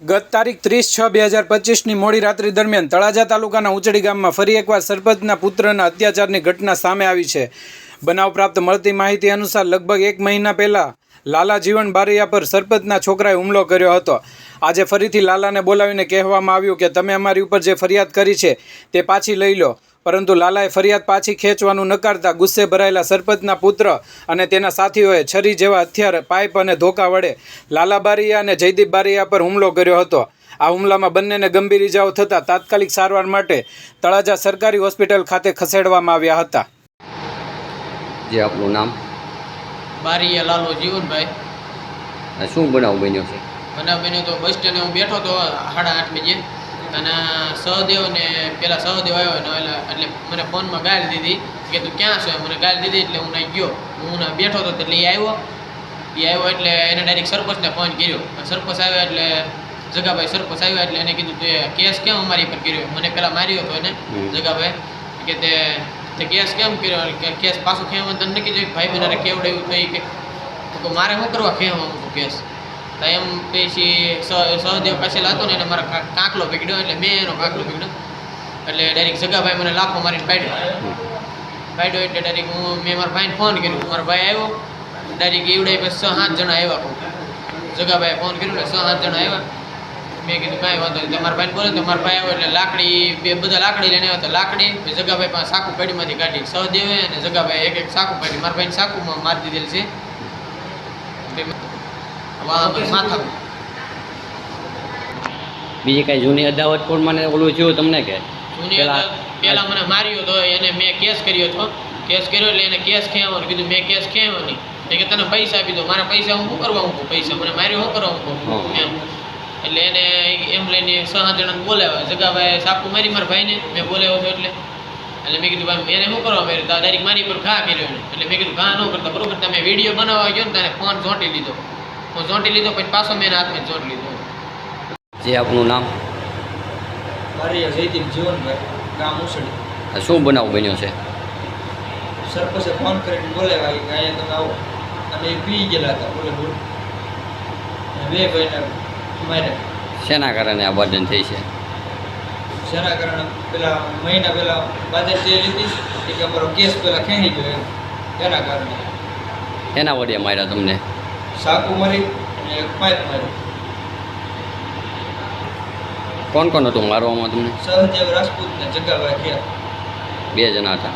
ગત તારીખ ત્રીસ છ બે હજાર પચીસની મોડી રાત્રિ દરમિયાન તળાજા તાલુકાના ઉંચડી ગામમાં ફરી એકવાર સરપંચના પુત્રના અત્યાચારની ઘટના સામે આવી છે. બનાવ પ્રાપ્ત મળતી માહિતી અનુસાર લગભગ એક મહિના પહેલાં લાલા જીવન બારૈયા પર સરપંચના છોકરાએ હુમલો કર્યો હતો. આજે ફરીથી લાલાને બોલાવીને કહેવામાં આવ્યું કે તમે અમારી ઉપર જે ફરિયાદ કરી છે તે પાછી લઈ લો. પરંતુ લાલાએ ફરિયાદ પાછી ખેંચવાનું નકારતા ગુસ્સે ભરાયેલા સરપંચના પુત્ર અને તેના સાથીઓએ છરી જેવા હથિયાર પાઇપ અને ધોકા વડે લાલા બારિયા અને જયદીપ બારિયા પર હુમલો કર્યો હતો. આ હુમલામાં બંનેને ગંભીર ઇજાઓ થતાં તાત્કાલિક સારવાર માટે તળાજા સરકારી હોસ્પિટલ ખાતે ખસેડવામાં આવ્યા હતા. જે આપનું નામ? બારીયા લાલો જીવનભાઈ. શું બનાવ બન્યો છે? બનાવ બન્યો તો બસ સ્ટેન્ડે હું બેઠો હતો સાડા આઠ બજે અને સહદેવ ને પેલા સહદેવ આવ્યો ને એટલે એટલે મને ફોનમાં ગાળી દીધી. કે તું ક્યાં છો? મને ગાળી દીધી એટલે હું નહીં ગયો. હું બેઠો હતો એટલે એ આવ્યો. એ આવ્યો એટલે એને ડાયરેક્ટ સરપંચને ફોન કર્યો. સરપંચ આવ્યો એટલે જગાભાઈ સરપંચ આવ્યો એટલે એને કીધું તે કેસ કેમ અમારી પર કર્યો? મને પહેલાં માર્યો હતો એને જગાભાઈ. કે તે તે કેસ કેમ કર્યો? કે કેસ પાછું ખેવા તને નક્કી જોઈ ભાઈ મને કેવડાવ્યું તો એ કે તો મારે શું કરવા ખેવા કેસ? તો એમ પછી સહદેવ પાસે લાતો ને એને મારા કાંકલો પીગડ્યો એટલે મેં એનો કાંકલો પીગડ્યો એટલે ડાયરેક્ટ જગાભાઈ મને લાફો મારીને પાડ્યો. પાડ્યો એટલે ડાયરેક્ટ હું, મેં મારા ભાઈને ફોન કર્યો. મારો ભાઈ આવ્યો. ડાયરેક્ટ એવડાય પછી છ સાત જણા આવ્યા કહું જગાભાઈ ફોન કર્યો એટલે છ સાત જણા આવ્યા. મેં કીધું કાંઈ વાંધો નહીં. તમારા ભાઈને બોલે તો મારા ભાઈ આવ્યો એટલે લાકડી, બે બધા લાકડી લઈને આવ્યા તો લાકડી જગાભાઈ પાસે સાકુ પેઢીમાંથી કાઢી. સહદેવે અને જગાભાઈ એક એક સાકુ કાઢી મારા ભાઈને સાકુમાં મારી દીધેલ છે. બીજી કઈ જૂની અદાવત કોર્ટમાં ને ઓલું થયું તમને કે? જૂની પેલા- મને માર્યો હતો એને મેં કેસ કર્યો હતો. કેસ કર્યો એટલે એને કેસ ખેવાનું કીધું મેં કેસ ખેવો નહીં. મેં કે તને પૈસા આપી દો મારા પૈસા હું શું કરવા હું પૈસા મને માર્યો શું કરવા હું. એમ. એટલે એને એમ લઈને સહા જણાને બોલાવ્યા. જગાભાઈ સાપુ મારી મારા ભાઈને? મેં બોલાવ્યો હતો એટલે. એટલે મેં કીધું ભાઈ એને શું કરવા મેં ડાયરેક્ટ મારી પર ઘા કર્યો એટલે મેં કીધું ઘા ન કરતા. બરોબર તમે વીડિયો બનાવવા ગયો ને તને ફોન ચોંટી લીધો ચોંટી લીધો પછી પાછો મેં હાથમાં જોડી લીધો. જે આપનું નામ? મારી જયદીપ જીવનભાઈ ગામ ઉસડી આ શું બનાવ બન્યો છે? સરપંચે ફોન કરીને બોલાવ્યા કે અહીંયા તમે આવો. અને એ પી ગયેલા હતા બોલે બોલ. અને બે ભાઈને મારે શેના કારણે આ વર્જન થઈ છે? શેના કારણે? પેલા મહિના પહેલા બાજેટ જે લીધી કે અમારો કેસ પેલા ખેંચી ગયો એના કારણે. એના વડે માર્યા તમને? સાકુ મારી અને એક પાઇપ મારી. કોણ કોણ હતું? મારવામાં તમને? સહદેવ રાજપૂત ને જગાભાઈ ખેર બે જણા હતા.